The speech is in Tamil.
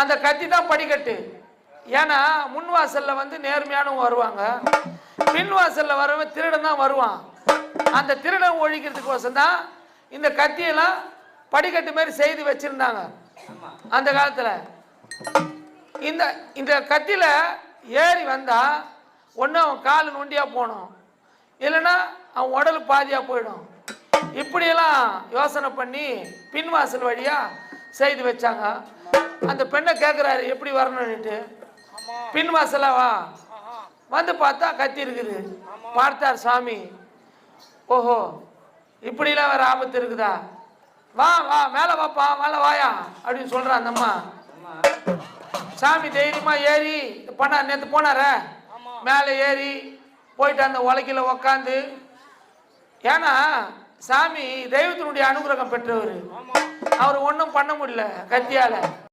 அந்த கத்தி தான் படிக்கட்டு. ஏன்னா முன் வாசல்ல வந்து நேர்மையானவங்க வருவாங்க. பின் வாசல்ல வரவன் திருடன் தான் வருவான். அந்த திருடன் ஒழிக்கிறதுக்கோசம் தான் இந்த கத்தியெல்லாம் படிக்கட்டு மாதிரி செய்து வச்சிருந்தாங்க. அந்த காலத்தில். இந்த இந்த கத்தியில் ஏறி வந்தால் ஒன்று அவன் கால் நொண்டியாக போகணும். இல்லைன்னா அவன் உடல் பாதியாக போயிடும். இப்படியெல்லாம் யோசனை பண்ணி பின்வாசல் வழியாக செய்து வச்சாங்க. அந்த பெண்ணை கேட்குறாரு எப்படி வரணும்னுட்டு பின்வாசலா வா. வந்து பார்த்தா கத்தி இருக்குது. பார்த்தார் சாமி. ஓஹோ இப்படிலாம் வேற ஆபத்து இருக்குதா? வா வா மேலே வாப்பா மேலே வாயா அப்படின்னு சொல்கிறான் அந்த அம்மா. சாமி தைரியமாக ஏறி பண்ணா நேற்று போனார. மேலே ஏறி போயிட்டு அந்த உலக்கையில் உக்காந்து ஏன்னா சாமி தெய்வத்தினுடைய அனுகிரகம் பெற்றவர். அவர் ஒன்றும் பண்ண முடியல கத்தியால்.